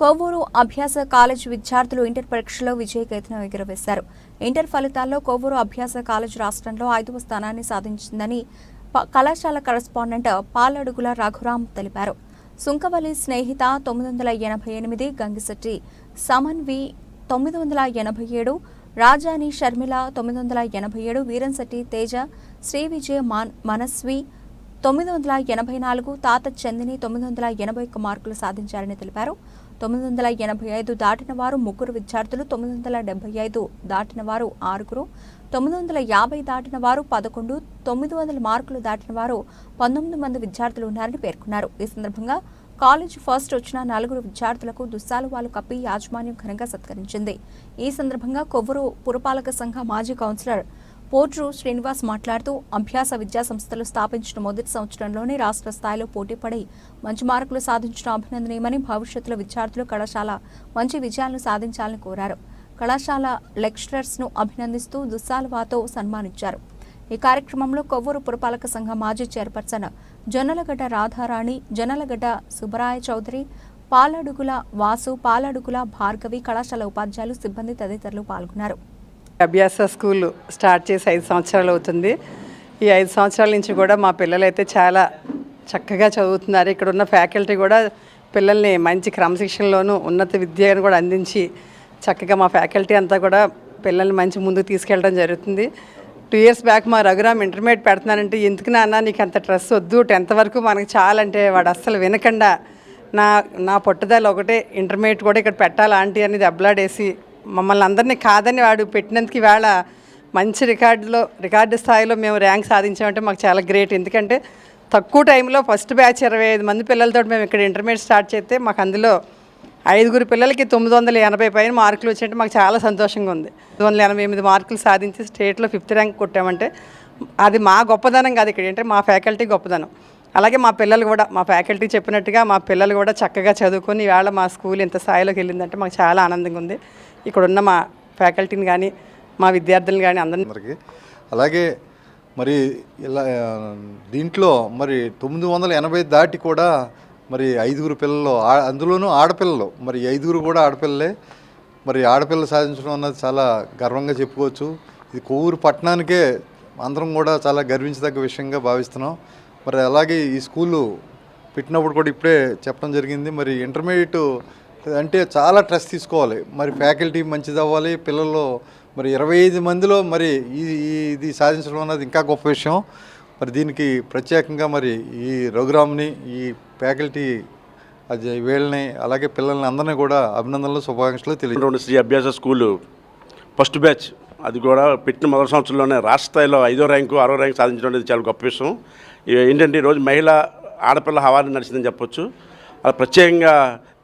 కోవూరు అభ్యాస కాలేజ్ విద్యార్థులు ఇంటర్ పరీక్షలో విజయకేతనం ఎగురవేశారు. ఇంటర్ ఫలితాల్లో కోవూరు అభ్యాస కాలేజ్ రాష్ట్రంలో ఐదవ స్థానాన్ని సాధించిందని కళాశాల కరెస్పాండెంట్ పాలడుగుల రఘురాం తెలిపారు. సుంకవల్లి స్నేహిత తొమ్మిది వందల ఎనభై ఎనిమిది గంగిశెట్టి సమన్వి తొమ్మిది వందల ఎనభై ఏడు రాజాని షర్మిల తొమ్మిది వందల ఎనభై ఏడు వీరన్శెట్టి తేజ శ్రీ విజయ మాన్ మనస్వి తొమ్మిది వందల ఎనభై నాలుగు తాత చందిని తొమ్మిది వందల ఎనభై ఒక్క మార్కులు సాధించారని తెలిపారు. తొమ్మిది వందల ఎనభై ఐదు దాటిన వారు ముగ్గురు విద్యార్థులు తొమ్మిది వందల డెబ్బై ఐదు దాటిన వారు ఆరుగురు తొమ్మిది వందల యాభై దాటిన వారు పదకొండు తొమ్మిది వందల మార్కులు దాటిన వారు పంతొమ్మిది మంది విద్యార్థులు ఉన్నారని పేర్కొన్నారు. ఈ సందర్భంగా కాలేజ్ ఫస్ట్ వచ్చిన నలుగురు విద్యార్థులకు దుస్సాలువాలు కప్పి యాజమాన్యం ఘనంగా సత్కరించింది. ఈ సందర్భంగా కొవ్వూరు పురపాలక సంఘ మాజీ కౌన్సిలర్ పోట్రు శ్రీనివాస్ మాట్లాడుతూ అభ్యాస విద్యా సంస్థలు స్థాపించిన మొదటి సంవత్సరంలోనే రాష్ట్ర స్థాయిలో పోటీపడి మంచి మార్కులు సాధించడం అభినందనీయమని భవిష్యత్తులో విద్యార్థులు కళాశాల మంచి విజయాలను సాధించాలని కోరారు. కళాశాల లెక్చరర్స్ను అభినందిస్తూ దుస్సాల్వాతో సన్మానించారు. ఈ కార్యక్రమంలో కొవ్వూరు పురపాలక సంఘ మాజీ చైర్పర్సన్ జొన్నలగడ్డ రాధారాణి జొన్నలగడ్డ సుబ్బరాయ చౌదరి పాలడుగుల వాసు పాలడుగుల భార్గవి కళాశాల ఉపాధ్యాయులు సిబ్బంది తదితరులు పాల్గొన్నారు. అభ్యాస స్కూల్ స్టార్ట్ చేసి ఐదు సంవత్సరాలు అవుతుంది. ఈ ఐదు సంవత్సరాల నుంచి కూడా మా పిల్లలైతే చాలా చక్కగా చదువుతున్నారు. ఇక్కడ ఉన్న ఫ్యాకల్టీ కూడా పిల్లల్ని మంచి క్రమశిక్షణలోను ఉన్నత విద్యను కూడా అందించి చక్కగా మా ఫ్యాకల్టీ అంతా కూడా పిల్లల్ని మంచి ముందుకు తీసుకెళ్ళడం జరుగుతుంది. టూ ఇయర్స్ బ్యాక్ మా రఘురామ్ ఇంటర్మీడియట్ పెడుతున్నానంటే ఎందుకు నాన్న నీకు అంత స్ట్రెస్ వద్దు టెన్త్ వరకు మనకు చాలంటే వాడు అస్సలు వినకుండా నా నా పట్టుదల ఒకటే ఇంటర్మీడియట్ కూడా ఇక్కడ పెట్టాలి ఆంటీ? అని దెబ్బలాడేసి మమ్మల్ని అందరినీ కాదని వాడు పెట్టినందుకు ఇవాళ మంచి రికార్డులో రికార్డు స్థాయిలో మేము ర్యాంక్ సాధించామంటే మాకు చాలా గ్రేట్. ఎందుకంటే తక్కువ టైంలో ఫస్ట్ బ్యాచ్ ఇరవై ఐదు మంది పిల్లలతో మేము ఇక్కడ ఇంటర్మీడియట్ స్టార్ట్ చేస్తే మాకు అందులో ఐదుగురు పిల్లలకి తొమ్మిది వందల ఎనభై పైన మార్కులు వచ్చాయంటే మాకు చాలా సంతోషంగా ఉంది. తొమ్మిది వందల ఎనభై ఎనిమిది మార్కులు సాధించి స్టేట్లో ఫిఫ్త్ ర్యాంక్ కొట్టామంటే అది మా గొప్పదనం కాదు ఇక్కడ. ఏంటంటే మా ఫ్యాకల్టీ గొప్పదనం. అలాగే మా పిల్లలు కూడా మా ఫ్యాకల్టీ చెప్పినట్టుగా మా పిల్లలు కూడా చక్కగా చదువుకొని ఇవాళ మా స్కూల్ ఇంత స్థాయిలోకి వెళ్ళిందంటే మాకు చాలా ఆనందంగా ఉంది. ఇక్కడ ఉన్న మా ఫ్యాకల్టీని కానీ మా విద్యార్థులను కానీ అందరికీ. అలాగే మరి ఇలా దీంట్లో మరి తొమ్మిది వందల ఎనభై దాటి కూడా మరి ఐదుగురు పిల్లలు అందులోనూ ఆడపిల్లలు. మరి ఐదుగురు కూడా ఆడపిల్లలే. మరి ఆడపిల్లలు సాధించడం అన్నది చాలా గర్వంగా చెప్పుకోవచ్చు. ఇది కొవ్వూరు పట్టణానికే అందరం కూడా చాలా గర్వించదగ్గ విషయంగా భావిస్తున్నాం. మరి అలాగే ఈ స్కూలు పెట్టినప్పుడు కూడా ఇప్పుడే చెప్పడం జరిగింది. మరి ఇంటర్మీడియట్ అంటే చాలా ట్రస్ట్ తీసుకోవాలి. మరి ఫ్యాకల్టీ మంచిది అవ్వాలి. పిల్లల్లో మరి ఇరవై ఐదు మందిలో మరి ఈ ఇది సాధించడం అన్నది ఇంకా గొప్ప విషయం. మరి దీనికి ప్రత్యేకంగా మరి ఈ రఘురామ్ని ఈ ఫ్యాకల్టీ అది వీళ్ళని అలాగే పిల్లల్ని అందరినీ కూడా అభినందనలు శుభాకాంక్షలు తెలియదు శ్రీ అభ్యాస స్కూలు ఫస్ట్ బ్యాచ్. అది కూడా పెట్టిన మొదటి సంవత్సరంలోనే రాష్ట్ర స్థాయిలో ఐదో ర్యాంకు ఆరో ర్యాంకు సాధించడం అనేది చాలా గొప్ప విషయం. ఏంటంటే ఈరోజు మహిళ ఆడపిల్ల హవాని నడిచిందని చెప్పొచ్చు. అలా ప్రత్యేకంగా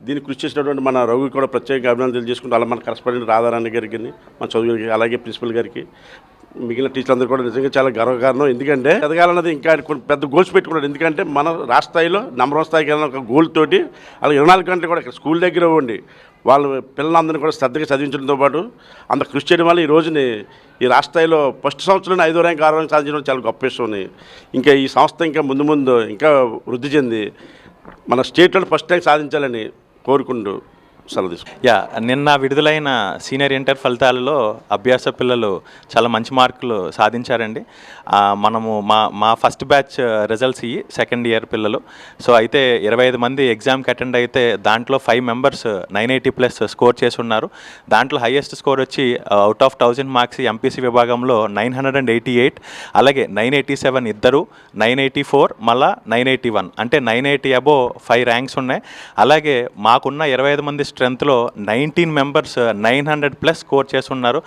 దీన్ని కృషి చేసినటువంటి మన రఘు కూడా ప్రత్యేకంగా అభినందనలు తెలియజేసుకుంటూ అలా మన కరస్పాండెంట్ రాధారాణి గారికి మన చదువు అలాగే ప్రిన్సిపల్ గారికి మిగిలిన టీచర్లందరూ కూడా నిజంగా చాలా గర్వకారణం. ఎందుకంటే ఎదగాలన్నది ఇంకా కొన్ని పెద్ద గోల్స్ పెట్టుకున్నాడు ఎందుకంటే మన రాష్ట్ర స్థాయిలో నెంబర్ వన్ స్థాయికి వెళ్ళిన ఒక గోల్ తోటి అలాగే ఇరవై నాలుగు గంటలు కూడా ఇక్కడ స్కూల్ దగ్గర ఉండి వాళ్ళు పిల్లలందరినీ కూడా శ్రద్ధగా చదివించడంతో పాటు అంత కృషి చేయడం వల్ల ఈ రోజుని ఈ రాష్ట్ర స్థాయిలో ఫస్ట్ సంవత్సరంలో ఐదో ర్యాంక్ ఆరో ర్యాంక్ సాధించడం చాలా గొప్ప విషయం ఇంకా ఈ సంస్థ ఇంకా ముందు ముందు ఇంకా వృద్ధి చెంది మన స్టేట్లో ఫస్ట్ ర్యాంక్ సాధించాలని కోరుకుంటూ సెలవు తీసుకుంటాం యా నిన్న విడుదలైన సీనియర్ ఇంటర్ ఫలితాలలో అభ్యాస పిల్లలు చాలా మంచి మార్కులు సాధించారండి. మనము మా మా ఫస్ట్ బ్యాచ్ రిజల్ట్స్ ఇవి సెకండ్ ఇయర్ పిల్లలు. సో అయితే ఇరవై ఐదు మంది ఎగ్జామ్కి అటెండ్ అయితే దాంట్లో five members nine eighty plus score చేసి ఉన్నారు దాంట్లో హైయెస్ట్ స్కోర్ వచ్చి out of thousand marks MPC విభాగంలో nine hundred and eighty eight అలాగే నైన్ ఎయిటీ సెవెన్ ఇద్దరు నైన్ ఎయిటీ ఫోర్ మళ్ళా నైన్ ఎయిటీ వన్ అంటే nine eighty above five ranks ఉన్నాయి. అలాగే మాకున్న ఇరవై ఐదు మంది స్ట్రెంత్లో nineteen members nine hundred plus score చేసి ఉన్నారు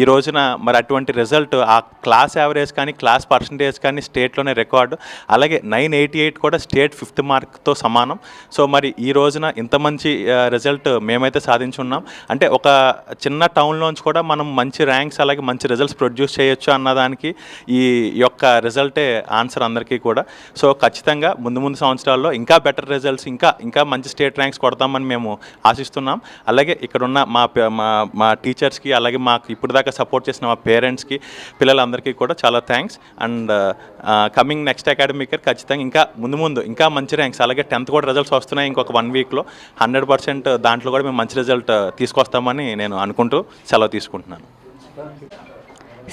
ఈ రోజున మరి అటువంటి రిజల్ట్ ఆ క్లాస్ యావరేజ్ కానీ క్లాస్ పర్సంటేజ్ కానీ స్టేట్లోనే రికార్డు. అలాగే నైన్ ఎయిటీ ఎయిట్ కూడా స్టేట్ ఫిఫ్త్ మార్క్తో సమానం. సో మరి ఈ రోజున ఇంత మంచి రిజల్ట్ మేమైతే సాధించున్నాం. అంటే ఒక చిన్న టౌన్లోంచి కూడా మనం మంచి ర్యాంక్స్ అలాగే మంచి రిజల్ట్స్ ప్రొడ్యూస్ చేయొచ్చు అన్నదానికి ఈ యొక్క రిజల్టే ఆన్సర్ అందరికీ కూడా. సో ఖచ్చితంగా ముందు ముందు సంవత్సరాల్లో ఇంకా బెటర్ రిజల్ట్స్ ఇంకా ఇంకా మంచి స్టేట్ ర్యాంక్స్ కొడతామని మేము ఆశిస్తున్నాం చేస్తున్నాం. అలాగే ఇక్కడున్న మా మా మా టీచర్స్కి అలాగే మాకు ఇప్పుడు దాకా సపోర్ట్ చేసిన మా పేరెంట్స్కి పిల్లలందరికీ కూడా చాలా thanks. And coming next academic year ఖచ్చితంగా ఇంకా ముందు ముందు ఇంకా మంచి ర్యాంక్స్. అలాగే టెన్త్ కూడా రిజల్ట్స్ వస్తున్నాయి ఇంకొక వన్ వీక్లో. హండ్రెడ్ పర్సెంట్ దాంట్లో కూడా మేము మంచి రిజల్ట్ తీసుకొస్తామని నేను అనుకుంటూ సెలవు తీసుకుంటున్నాను.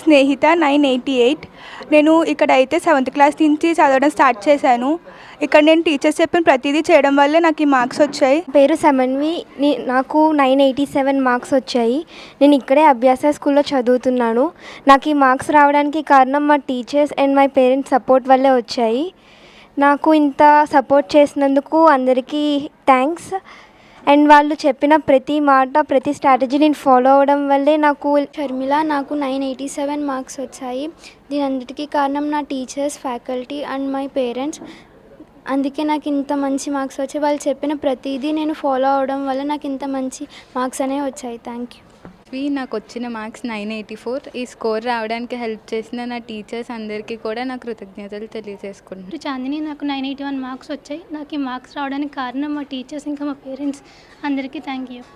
Snehitha nine eighty eight. నేను ఇక్కడ అయితే సెవెంత్ క్లాస్ నుంచి చదవడం స్టార్ట్ చేశాను. ఇక్కడ నేను టీచర్స్ చెప్పిన ప్రతిదీ చేయడం వల్లే నాకు ఈ మార్క్స్ వచ్చాయి. పేరు సమన్వి. నాకు నైన్ ఎయిటీ సెవెన్ మార్క్స్ వచ్చాయి. నేను ఇక్కడే అభ్యాస స్కూల్లో చదువుతున్నాను. నాకు ఈ మార్క్స్ రావడానికి కారణం మా teachers and my parents support వల్లే వచ్చాయి. నాకు ఇంత సపోర్ట్ చేసినందుకు అందరికీ థ్యాంక్స్. అండ్ వాళ్ళు చెప్పిన ప్రతి మాట ప్రతి స్ట్రాటజీ నేను ఫాలో అవ్వడం వల్లే నాకు షర్మిల నాకు నైన్ ఎయిటీ సెవెన్ మార్క్స్ వచ్చాయి. దీని అన్నిటికీ కారణం నా teachers faculty and my parents అందుకే నాకు ఇంత మంచి మార్క్స్ వచ్చాయి. వాళ్ళు చెప్పిన ప్రతిదీ నేను ఫాలో అవడం వల్ల నాకు ఇంత మంచి మార్క్స్ అనేవి వచ్చాయి. థ్యాంక్ యూ నాకు వచ్చిన మార్క్స్ నైన్ ఎయిటీ ఫోర్. ఈ స్కోర్ రావడానికి హెల్ప్ చేసిన నా టీచర్స్ అందరికీ కూడా నా కృతజ్ఞతలు తెలియజేసుకుంటున్నాను చాందిని నాకు నైన్ ఎయిటీ వన్ మార్క్స్ వచ్చాయి. నాకు ఈ మార్క్స్ రావడానికి కారణం మా టీచర్స్ ఇంకా మా పేరెంట్స్. అందరికీ థ్యాంక్ యూ.